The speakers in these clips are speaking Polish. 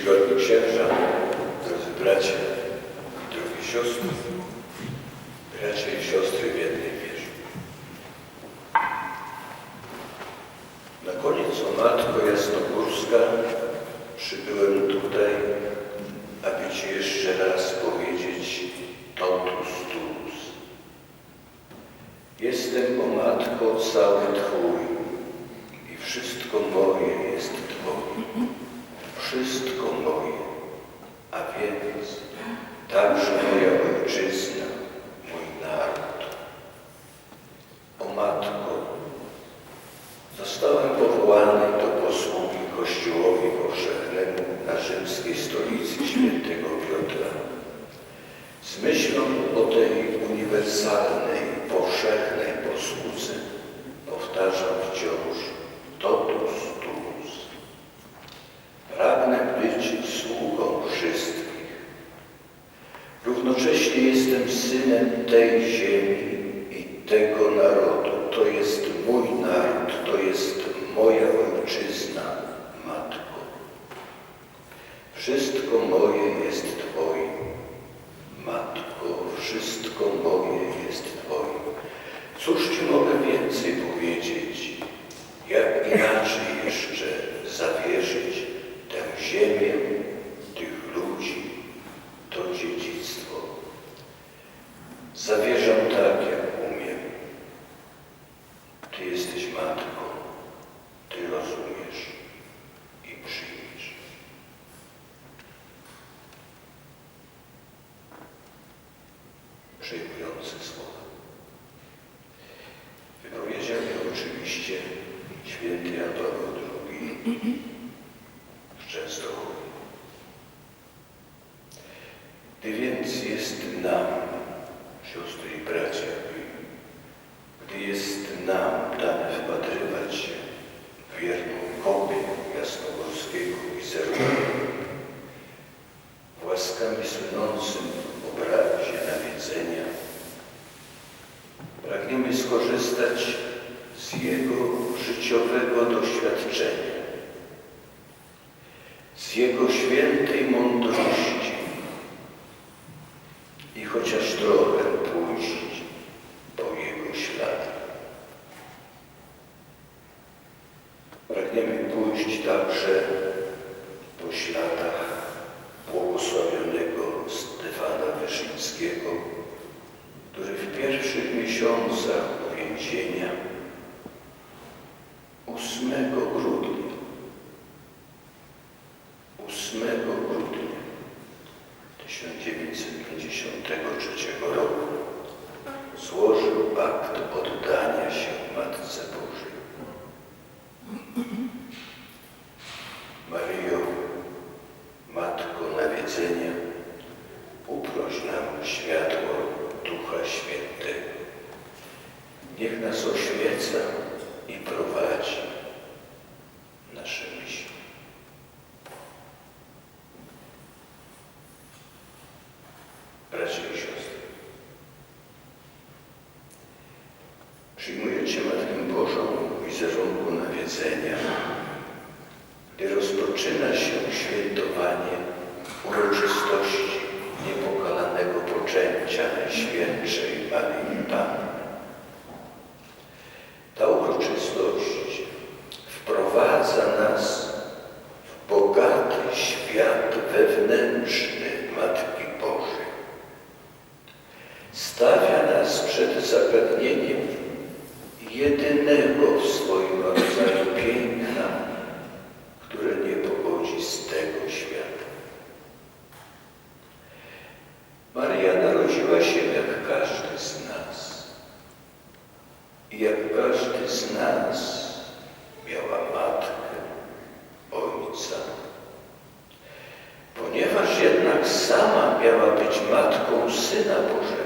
Czcigodni księża, drodzy bracia, drogie siostry, bracia i siostry w jednej wierze. Na koniec, o Matko Jasnogórska, przybyłem tutaj, aby Ci jeszcze raz powiedzieć totus tuus. Jestem, o Matko, cały Twój i wszystko moje jest Twoje. Wszystko moje, a więc także moja ojczyzna, mój naród. O Matko, zostałem powołany do posługi Kościołowi Powszechnemu na rzymskiej stolicy świętego Piotra. Z myślą o tej uniwersalnej, powszechnej posłudze powtarzam wciąż totus tuus. Pragnę być sługą wszystkich. Równocześnie jestem synem tej ziemi i tego narodu. To jest mój naród, to jest moja ojczyzna, Matko. Wszystko moje jest Twoje. Matko, wszystko moje jest Twoje. Cóż Ci mogę więcej powiedzieć? Jak inaczej jeszcze zawierzyć tę ziemię, tych ludzi, to dziedzictwo? Zawierzam tak, jak umiem. Ty jesteś matką, Ty rozumiesz i przyjmiesz. Przejmujące słowa. Wypowiedział je oczywiście święty Jan Paweł Częstochowie. Gdy więc jest nam, siostry i bracia, gdy jest nam dane wpatrywać się w wierną kopię jasnogórskiego wizerunku, w łaskawie słynącym obrazie nawiedzenia, pragniemy skorzystać z jego życiowego doświadczenia, z jego świętej mądrości i chociaż trochę pójść po jego śladach. Pragniemy pójść także poczęcia Najświętszej Maryi sama miała być matką Syna Bożego,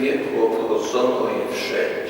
wieku obchodzono je wszędzie.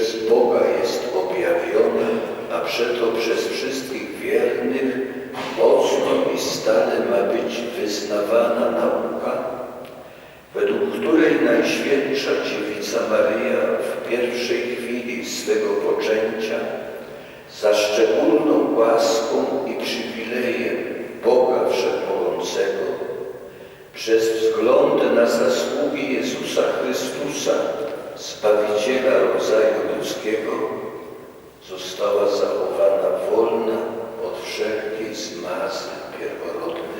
przez Boga jest objawiona, a przeto przez wszystkich wiernych mocno i stale ma być wyznawana nauka, według której Najświętsza Dziewica Maryja w pierwszej chwili swego poczęcia za szczególną łaską i przywilejem Boga Wszechmogącego przez wzgląd na zasługi Jezusa Chrystusa Zbawiciela rodzaju ludzkiego została zachowana wolna od wszelkiej zmazy pierworodnej.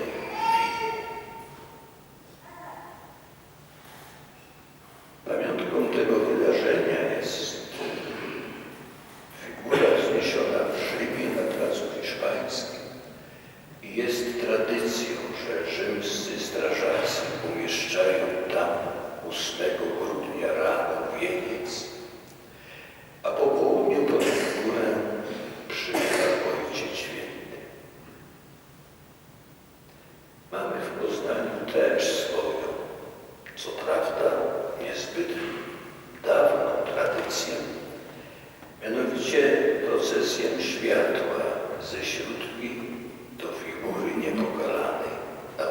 Mianowicie procesją światła ze śródmi do figury niepokalanej na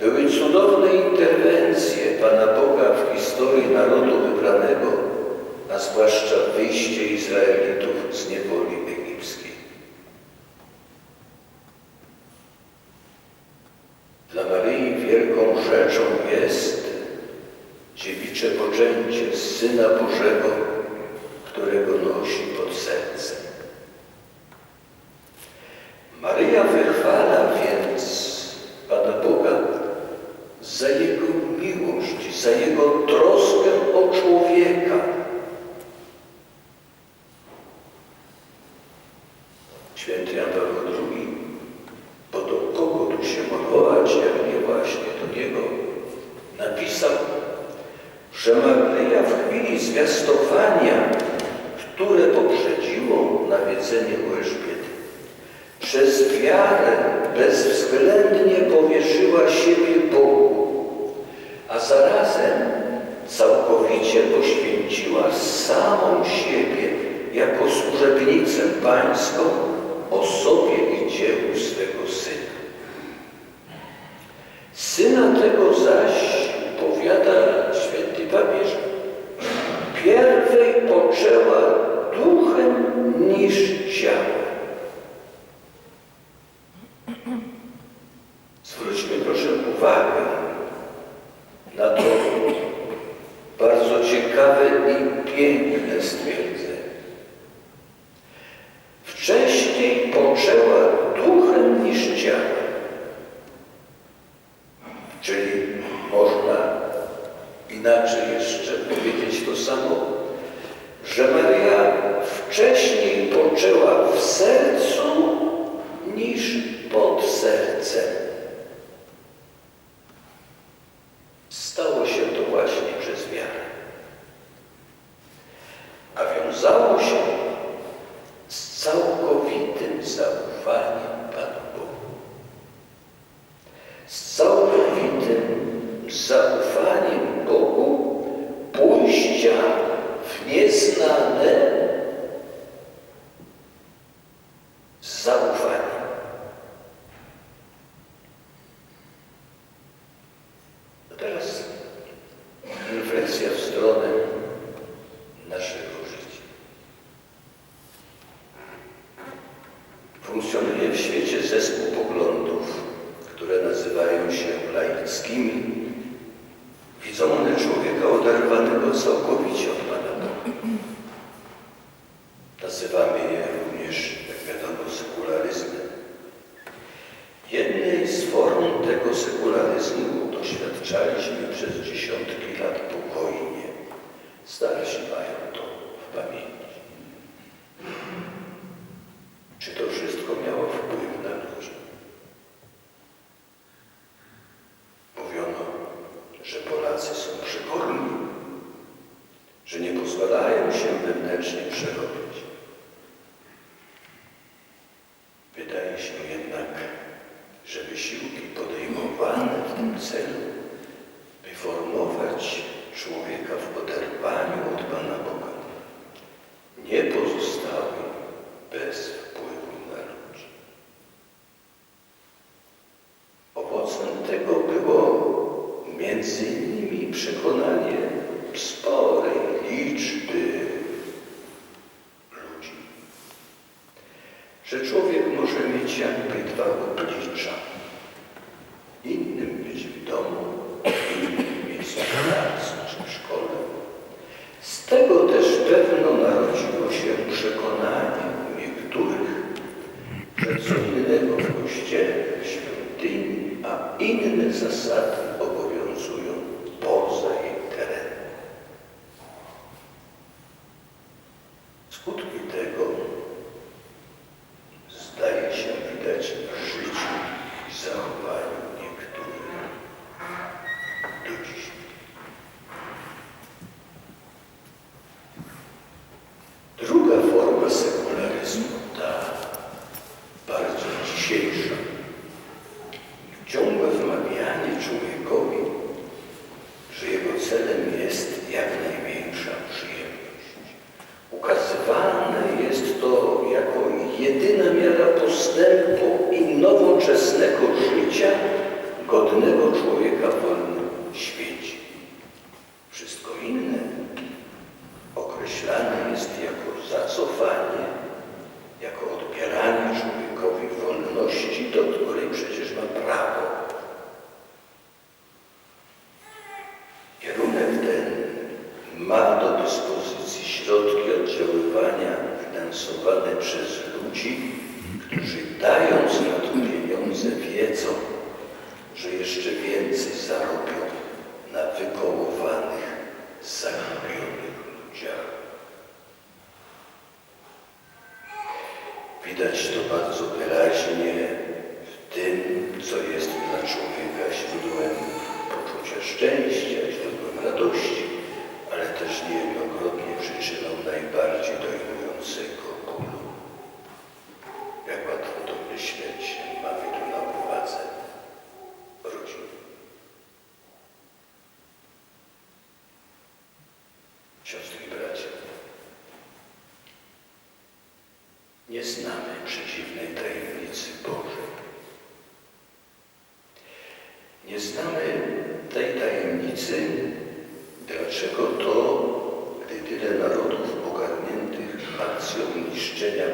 Były cudowne interwencje Pana Boga w historii narodu wybranego, a zwłaszcza wyjście Izraelitów z niewoli Syna tego zaś, powiada święty papież, pierwej poczęła duchem niż ciałem. sercu przekonanie sporej liczby ludzi, że człowiek może mieć jakby dwa oblicza. bardzo wyraźnie w tym, co jest dla człowieka źródłem poczucia szczęścia, źródłem radości, ale też niejednokrotnie przyczyną najbardziej dojmującego bólu. Jak łatwo to myśleć. Dlaczego to, gdy tyle narodów pogarniętych akcją niszczenia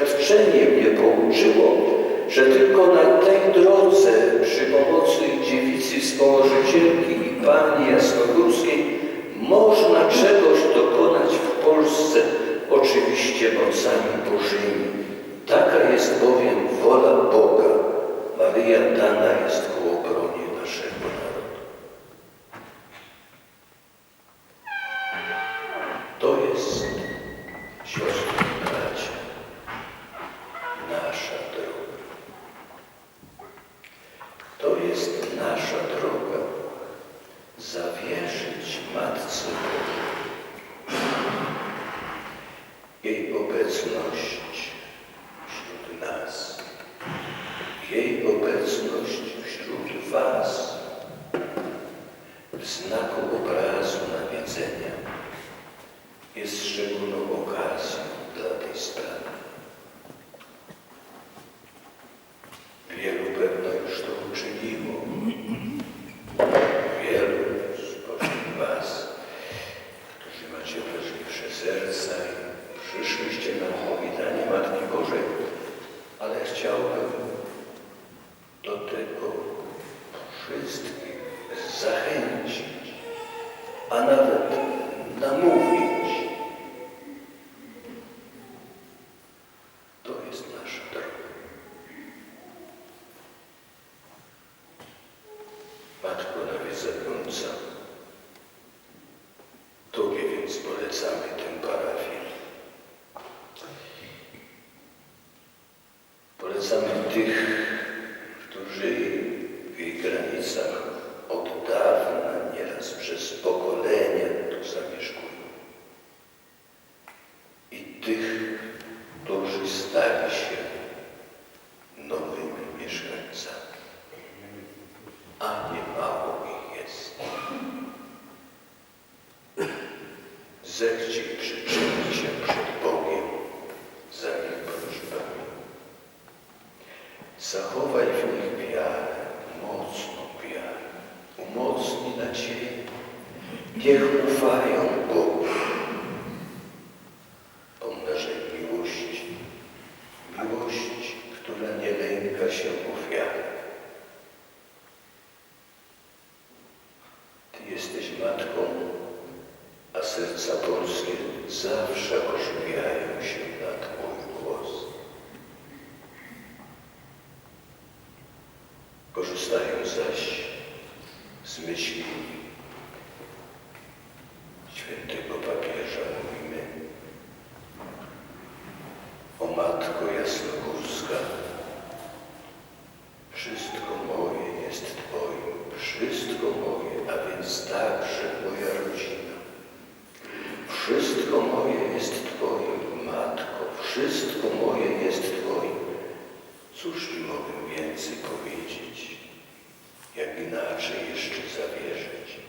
doświadczenie mnie pouczyło, że tylko na tej drodze przy pomocy dziewicy wspomożycielki i Pani Jasnogórskiej można czegoś dokonać w Polsce, oczywiście mocami Bożymi. Taka jest bowiem wola Boga. Maryja dana jest ku obronie naszego narodu. zawierzyć Matce Jej obecność Jego się ofiarę. Ty jesteś matką, a serca polskie zawsze ożywiają się na Twój głos. Korzystają zaś z myśli świętego papieża mówimy o Matko Jasnogórska, Wszystko moje jest Twoim, Matko, wszystko moje jest Twoim. Cóż mi mogę więcej powiedzieć, jak inaczej jeszcze zawierzyć?